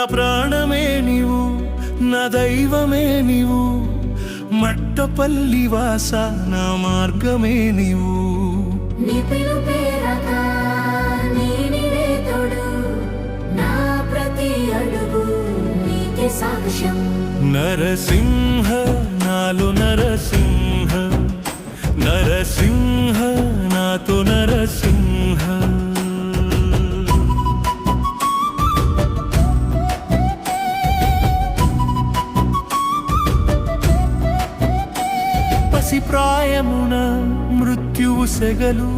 నా ప్రాణమే నీవు నా దైవమే నీవు మట్టపల్లి వాస నా మార్గమే నీవు. నరసింహ నాలో నరసింహ నరసింహ నాతో నరసింహ పసిప్రాయమున మృత్యువు సెగలు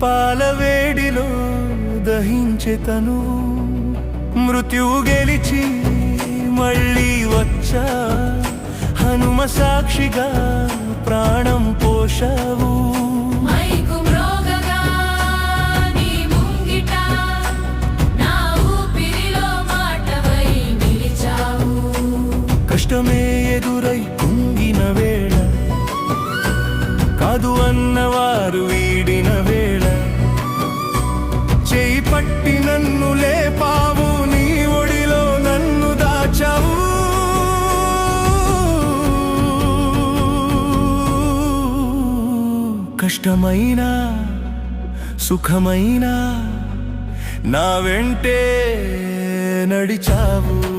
పాలవేడిలో దహించె తను మృత్యువు గెలిచి మళ్ళీ వచ్చా హనుమ సాక్షిగా ప్రాణం పోషావు కష్టమే ఎదురై కుంగిన వేళ కాదు అన్నవారు వీడిన వేళ. చేయి పట్టి నన్ను లేపావు నీ ఒడిలో నన్ను దాచావు. కష్టమైన సుఖమైన నా వెంటే నడిచావు.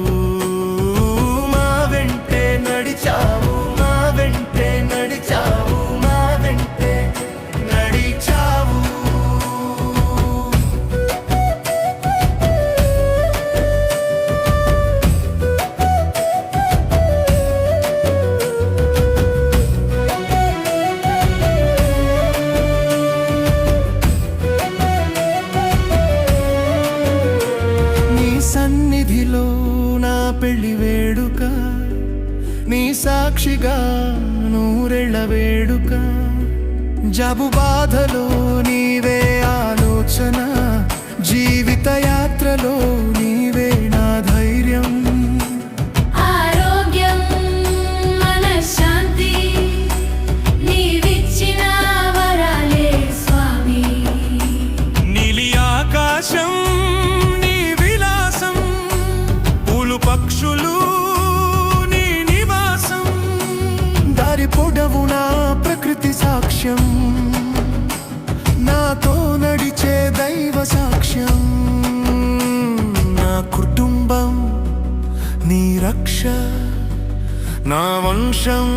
వీధిలో నా పెళ్ళి వేడుక నీ సాక్షిగా నూరెళ్ళ వేడుక. జబు బాధలో నీవే ఆలోచన జీవిత యాత్రలో దారి పొడవునా ప్రకృతి సాక్ష్యం. నాతో నడిచే దైవ సాక్ష్యం. నా కుటుంబం నీ రక్ష నా వంశం